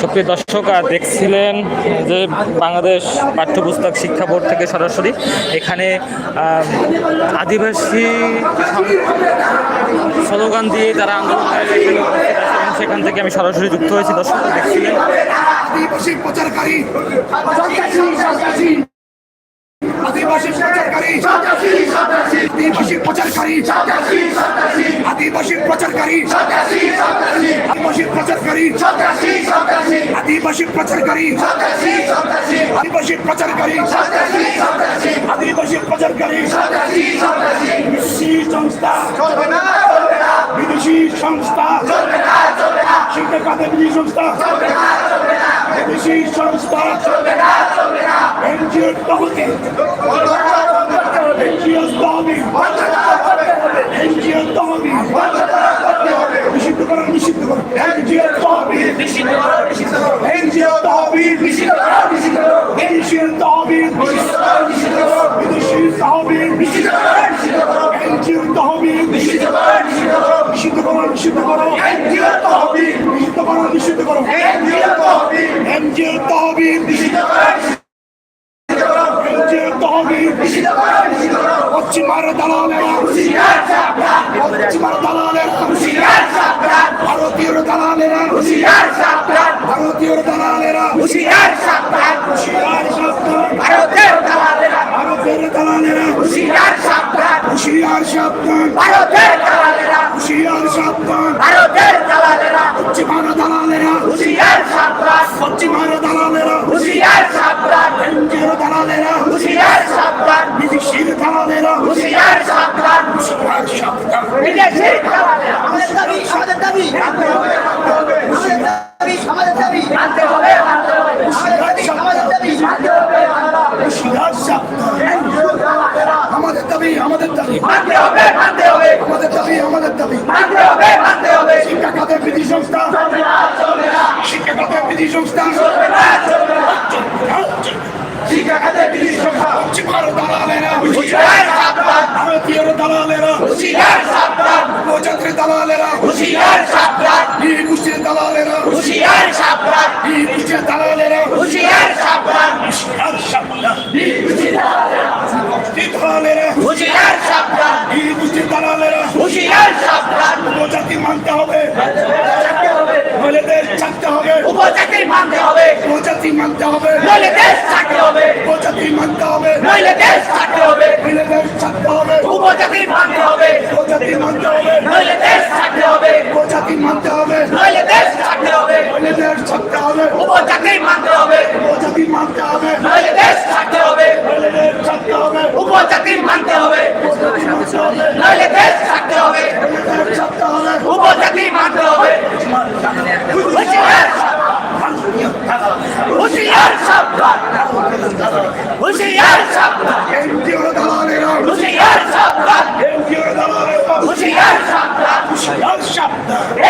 সক্রিয় দর্শক দেখছিলেন যে বাংলাদেশ পাঠ্যপুস্তক শিক্ষা বোর্ড থেকে সরাসরি এখানে আদিবাসী স্লোগান দিয়ে তারা আন্দোলন সেখান থেকে আমি সরাসরি যুক্ত হয়েছি। দর্শক দেখছিলেন। আদিবাসী প্রচারকারী। আদিবাসী প্রচারকারী। আদিবাসী প্রচারকারী। আদিবাসী প্রচারকারী। আদিবাসী প্রচারকারী। আদিবাসী প্রচারকারী। আদিবাসী প্রচারকারী। বিদেশি সংস্থা। বিদেশি সংস্থা। শিক্ষা বিদেশি সংস্থা। বিদেশি সংস্থা চলবে না চলবে না। এনজিও তহবিল এনজিও তহবিল এনজিও তহবিল নিষিদ্ধ করো নিষিদ্ধ করো। এনজিও তহবিল নিষিদ্ধ করো নিষিদ্ধ করো। এনজিও তহবিল নিষিদ্ধ করো নিষিদ্ধ করো। এনজিও তহবিল নিষিদ্ধ করো। করো। এনজিও তহবিল। নিষিদ্ধ করো নিষিদ্ধ করো। এনজিও তহবিল। এনজিও তহবিল। নিষিদ্ধ করো এনজিও তহবিল। নিষিদ্ধ করো নিষিদ্ধ করো। পশ্চিমার দালালেরা হুশিয়ার সাবধান। পশ্চিমার দালালেরা হুশিয়ার সাবধান। ভারতীয় দালালেরা হুশিয়ার ভারতীয় দালালেরা হুশিয়ার দালালেরা ভারতের দালালেরা হুশিয়ার দালালেরা হুশিয়ার সাবধান। ভারতের দালালেরা। পশ্চিমার দালালেরা। হুশিয়ার সাবধান। পশ্চিমার দালালেরা। হুশিয়ার সাবধান। হিন্দির দালালেরা। হুশিয়ার সাবধান। হবে মানতে হবে। শিক্ষা খাতের বিধি সংস্থা। শিক্ষা খাতের বিধি সংস্থা। শিক্ষা খাতে বিধি সংখ্যা পশ্চিমার দালালেরা। হুশিয়ার সাবধান। ভারতীয় দালালেরা। হুশিয়ার সাবধান। উপজাতির দালালেরা। হুশিয়ার সাবধান। এই গোষ্ঠীর দালালেরা। হুশিয়ার সাবধান। এই গোষ্ঠীর দালালেরা। হুশিয়ার সাবধান। হুশিয়ার সাবধান। গোষ্ঠীর দালালেরা হুশিয়ার সাবধান এই গোষ্ঠীর দালালেরা হুশিয়ার সাবধান উপজাতি মানতে হবে। নইলে দেশ ছাড়তে হবে। উপজাতি মানতে হবে। উপজাতি মানতে হবে। নইলে দেশ ছাড়তে হবে। উপজাতি মানতে হবে। নইলে দেশ ছাড়তে হবে। নইলে দেশ ছাড়তে হবে। উপজাতি মানতে হবে। উপজাতি মানতে হবে। নইলে দেশ ছাড়তে হবে। উপজাতি মানতে হবে। নইলে দেশ ছাড়তে হবে নইলে দেশ ছাড়তে হবে উপজাতি মানতে হবে উপজাতি মানতে হবে নইলে দেশ ছাড়তে হবে নইলে দেশ ছাড়তে হবে উপজাতি মানতে হবে উপজাতি মানতে হবে নইলে দেশ ছাড়তে হবে নইলে দেশ ছাড়তে হবে উপজাতি মানতে হবে হুশিয়ার হুশিয়ার সাবধান হুশিয়ার সাবধান এনজিও দালালেরা হুশিয়ার সাবধান এনজিও দালালেরা হুশিয়ার সাবধান হুশিয়ার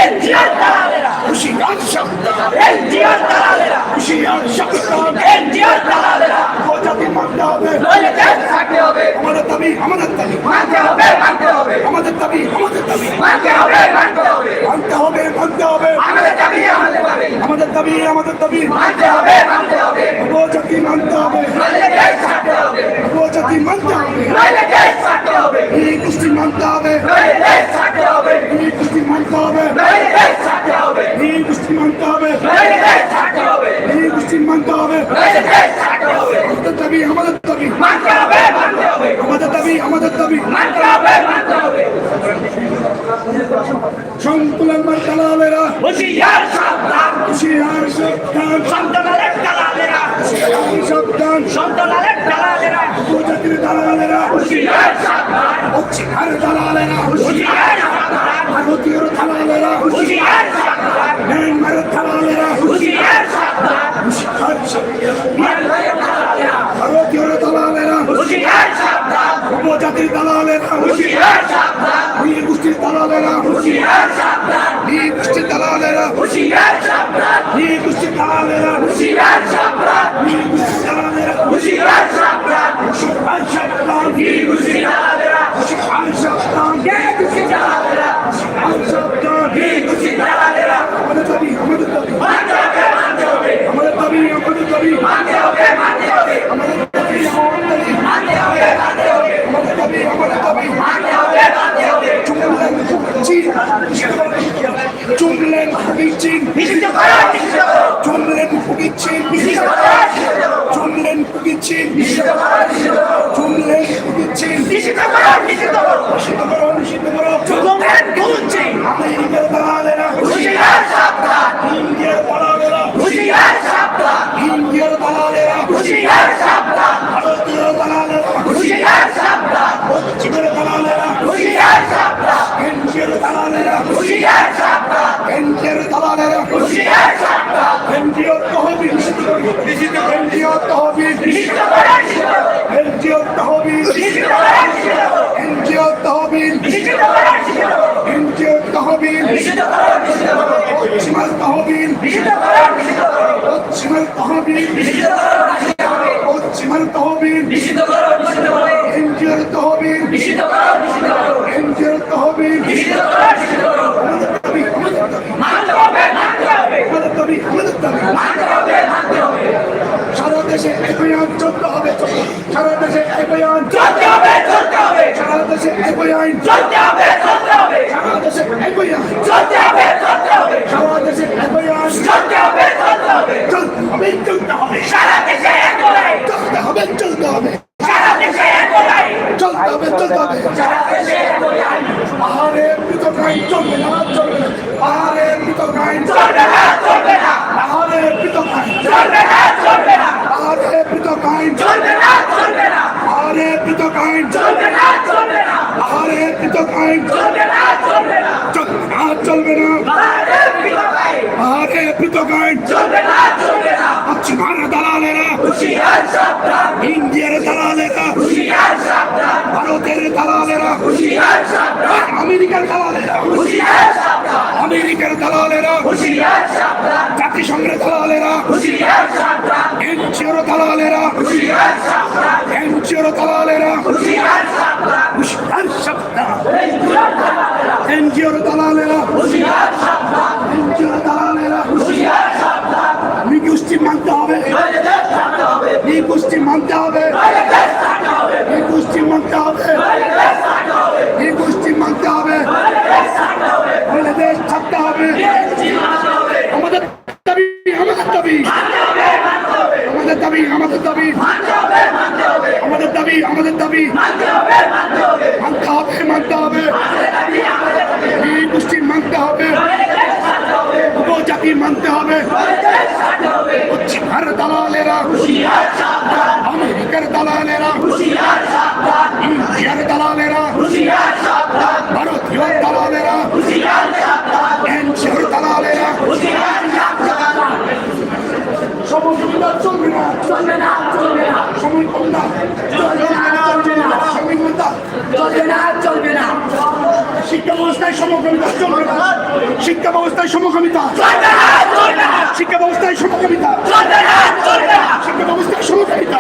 এনজিওর দালালেরা হুশিয়ার সাবধান এনজিওর দালালেরা হুশিয়ার সাবধান এনজিওর দালালেরা উপজাতি মানতে হবে দেশ ছাড়তে হবে আমাদের দাবি আমাদের দাবি মানতে হবে মানতে হবে মানতে হবে মানতে হবে এই কৃষ্টি মানতে হবে। এই কৃষ্টি মানতে হবে। এই কৃষ্টি মানতে হবে। এই আমাদের ভারতীয় দালালেরা উপজাতির দালালেরা গোষ্ঠীর দালালেরা গোষ্ঠীর দালালেরা গোষ্ঠীর দালালেরা গোষ্ঠীর দালালেরা গোষ্ঠীর দালালেরা গোষ্ঠীর দালালেরা গোষ্ঠীর দালালেরা চুমলেন ফুকিচিন চুমলেন ফুকিচিন চুমলেন ফুকিচিন চুমলেন ফুকিচিন নিষিদ্ধ করো নিষিদ্ধ করো আমেরিকার দালালেরা। ইন্ডিয়ার দালালেরা। ইন্ডিয়ার দালালেরা। তহবিল কেন্দ্রীয় তহবিল পশ্চিমের তহবিল পশ্চিমের তহবিল পশ্চিমের তহবিল কেন্দ্রীয় তহবিল কেন্দ্রীয় তহবিল সারা দেশে অভিযান চলতে হবে সারা দেশে অভিযান সারা দেশে অভিযান সারা দেশে অভিযান সারা দেশে অভিযান চলতে হবে চলতে হবে চলতে হবে চলতে হবে চলতে হবে চলতে হবে পাহাড়ে পৃথক আইন চলবে না চলবে না পাহাড়ে পৃথক আইন চলবে না চলবে না পাহাড়ে পৃথক আইন চলবে না চলবে না পাহাড়ে পৃথক আইন চলবে না চলবে না পাহাড়ে পৃথক আইন চলবে না চলবে না পাহাড়ে পৃথক আইন চলবে না চলবে না চলবে না চলবে না পাহাড়ে পৃথক আইন চলবে না চলবে না পশ্চিমার দালালেরা ইন্ডিয়ার দালালেরা, ভারতের দালালেরা, আমেরিকার দালালেরা আমেরিকার দালালেরা, জাতিসংঘের দালালেরা, এনজিওর দালালেরা এনজিওর দালালেরা এনজিওর দালালেরা এনজিওর দালালেরা নিকুষ্টি মানতে হবে। নিকুষ্টি মানতে হবে। নিকুষ্টি মানতে হবে। নিকুষ্টি মানতে হবে। আমাদের দেশ থাকতে হবে। আমাদের দাবি আমাদের দাবি। আমাদের দাবি আমাদের দাবি। আমাদের দাবি আমাদের দাবি। মানতে হবে মানতে হবে। এই গোষ্ঠী মানতে হবে। উপজাতি মানতে হবে। পশ্চিমার দালালেরা আমেরিকার দালালেরা ইন্ডিয়ার দালালেরা ভারতীয় দালালেরা এনজিওর দালালেরা সমস্ত চলবে না। চলবে না চলবে না সমঝোতা চলবে না চলবে না সমঝোতা চলবে না চলবে না শিক্ষা ব্যবস্থায় সমকামিতা চলবে না। শিক্ষা ব্যবস্থায় সমকামিতা। শিক্ষা ব্যবস্থায় সমকামিতা। শিক্ষা ব্যবস্থায় সমকামিতা।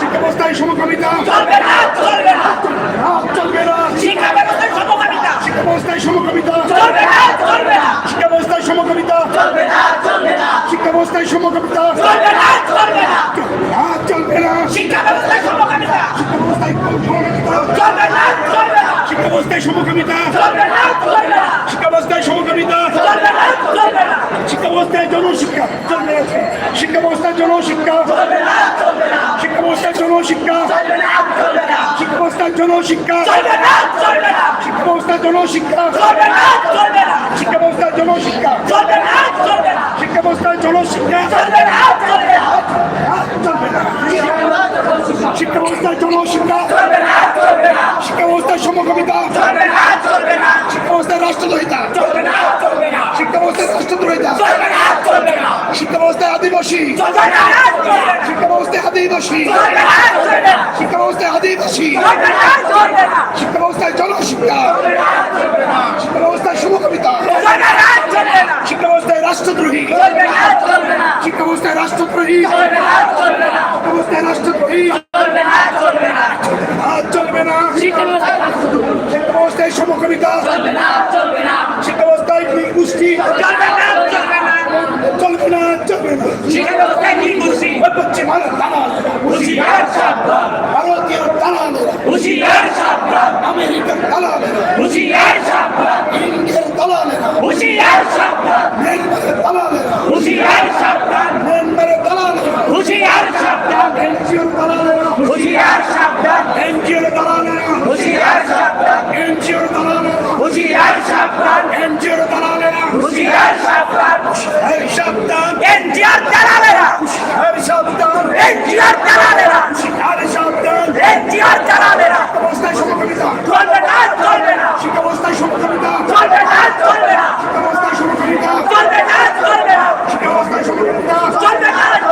শিক্ষা ব্যবস্থায় সমকামিতা। চলবে না। চলবে না না, চলবে না শিক্ষা ব্যবস্থার সমকামিতা। শিক্ষা ব্যবস্থায় সমকামিতা। চলবে না চলবে না শিক্ষা ব্যবস্থায় সমকামিতা। চলবে না। চলবে না। শিক্ষা ব্যবস্থায় সমকামিতা। চলবে না চলবে না না, চলবে না শিক্ষা ব্যবস্থার সমকামিতা শিক্ষা ব্যবস্থায় সমকামিতা। চলবে না শিক্ষা ব্যবস্থায় সমকামিতা। শিক্ষা ব্যবস্থায় সমকামিতা। শিক্ষা ব্যবস্থায় জনশিক্ষা। শিক্ষা ব্যবস্থায় জনশিক্ষা। শিক্ষা ব্যবস্থায় জনশিক্ষা চলবে না চলবে না শিক্ষা ব্যবস্থায় জনশিক্ষা। শিক্ষা ব্যবস্থায় জনশিক্ষা। শিক্ষা ব্যবস্থায় জনশিক্ষা। শিক্ষা ব্যবস্থায় জনশিক্ষা। শিক্ষা ব্যবস্থায় জনশিক্ষা। শিক্ষা ব্যবস্থায় সমকামিতা। শিক্ষা ব্যবস্থায় রাষ্ট্রদ্রোহিতা। শিক্ষা ব্যবস্থায় রাষ্ট্রদ্রোহিতা। শিক্ষা ব্যবস্থায় আদিবাসী। শিক্ষা ব্যবস্থায় আদিবাসী। শিক্ষা ব্যবস্থায় আদিবাসী। শিক্ষা ব্যবস্থায় জনশিক্ষা। শিক্ষা ব্যবস্থায় না শিক্ষা ব্যবস্থায় রাষ্ট্রদ্রোহী। শিক্ষা ব্যবস্থায় রাষ্ট্রদ্রোহী। শিক্ষা ব্যবস্থায় রাষ্ট্রদ্রোহী চলবে না। শিক্ষা ব্যবস্থায় না শিক্ষা ব্যবস্থায় গোষ্ঠী চলবে না চলবে না চলবে না চলবে না শিক্ষা ব্যবস্থায় কি খুশি পশ্চিমার দালাল হুশিয়ার সাবধান ভারতীয় দালালেরা হুশিয়ার সাবধান সাবধান। এনজিআর দালালেরা শিকারে সাবধান। এনজিআর দালালেরা অবস্থায় সমকামিতা। চলবে না চলবে না। শিক্ষাবস্থায় সমকামিতা। চলবে না চলবে না। শিক্ষাবস্থায় সমকামিতা। চলবে না চলবে না চলবে না।